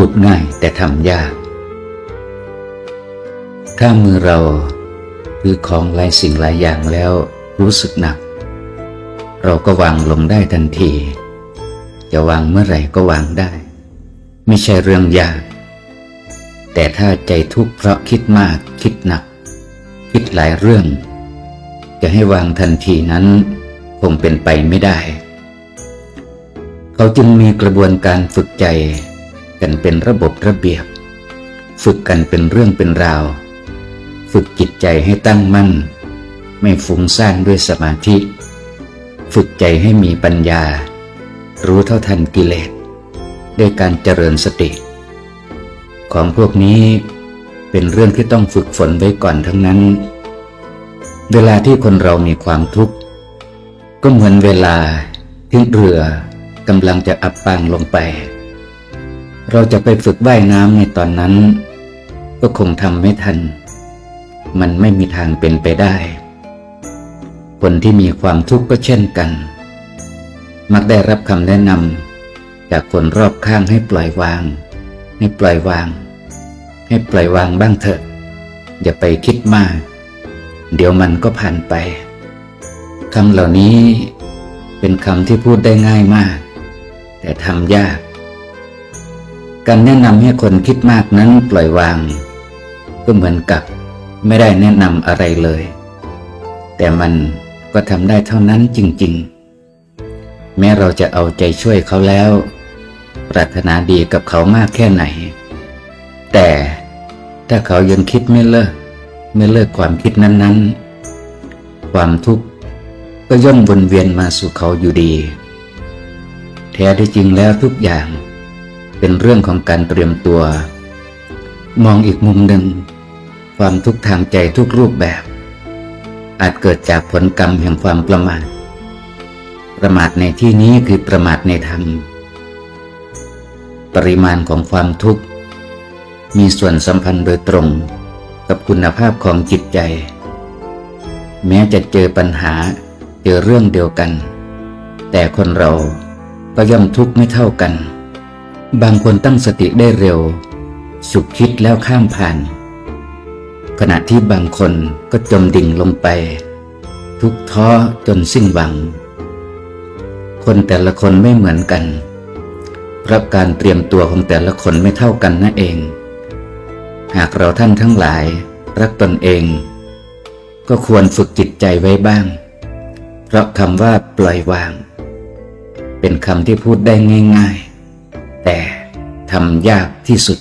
พูดง่ายแต่ทำยาก ถ้ามือเราถือของหลายสิ่งหลายอย่างแล้วรู้สึกหนัก เราก็วางลงได้ทันที จะวางเมื่อไหร่ก็วางได้ ไม่ใช่เรื่องยาก แต่ถ้าใจทุกข์เพราะคิดมากคิดหนัก คิดหลายเรื่อง จะให้วางทันทีนั้นคงเป็นไปไม่ได้ เขาจึงมีกระบวนการฝึกใจ กันเป็นระบบระเบียบ ฝึกกันเป็นเรื่องเป็นราว ฝึกจิตใจให้ตั้งมั่น ไม่ฟุ้งซ่านด้วยสมาธิ ฝึกใจให้มีปัญญา รู้เท่าทันกิเลสด้วยการเจริญสติ ของพวกนี้เป็นเรื่องที่ต้องฝึกฝนไว้ก่อนทั้งนั้น เวลาที่คนเรามีความทุกข์ ก็เหมือนเวลาที่เรือกำลังจะอับปางลงไป เราจะไปฝึกว่ายน้ำในตอนนั้น ก็คงทำไม่ทัน มันไม่มีทางเป็นไปได้ คนที่มีความทุกข์ก็เช่นกัน มักได้รับคำแนะนำจากคนรอบข้างให้ปล่อยวาง ให้ปล่อยวาง ให้ปล่อยวางบ้างเถอะ อย่าไปคิดมาก เดี๋ยวมันก็ผ่านไปคำเหล่านี้เป็นคำที่พูดได้ง่ายมาก แต่ทำยาก การแนะนำให้คนคิดมากนั้นปล่อยวาง ก็เหมือนกับไม่ได้แนะนำอะไรเลย แต่มันก็ทำได้เท่านั้นจริง ๆ แม้เราจะเอาใจช่วยเขาแล้ว ปรารถนาดีกับเขามากแค่ไหน แต่ถ้าเขายังคิดไม่เลิก ไม่เลิกความคิดนั้น ๆ ความทุกข์ก็ย่อมวนเวียนมาสู่เขาอยู่ดี แท้ที่จริงแล้วทุกอย่าง เป็นเรื่องของการเตรียมตัว มองอีกมุมหนึ่ง ความทุกข์ทางใจทุกรูปแบบ อาจเกิดจากผลกรรมแห่งความประมาท ประมาทในที่นี้คือประมาทในธรรม ปริมาณของความทุกข์ มีส่วนสัมพันธ์โดยตรงกับคุณภาพของจิตใจ แม้จะเจอปัญหาเจอเรื่องเดียวกัน แต่คนเราก็ย่อมทุกข์ไม่เท่ากัน บางคนตั้งสติได้เร็วสุขคิดแล้วข้ามผ่าน ขณะที่บางคนก็จมดิ่งลงไป ทุกท้อจนสิ้นหวัง คนแต่ละคนไม่เหมือนกัน เพราะการเตรียมตัวของแต่ละคนไม่เท่ากันนั่นเอง หากเราท่านทั้งหลายรักตนเอง ก็ควรฝึกจิตใจไว้บ้าง เพราะคำว่าปล่อยวาง เป็นคำที่พูดได้ง่าย ๆ แต่ทำยากที่สุด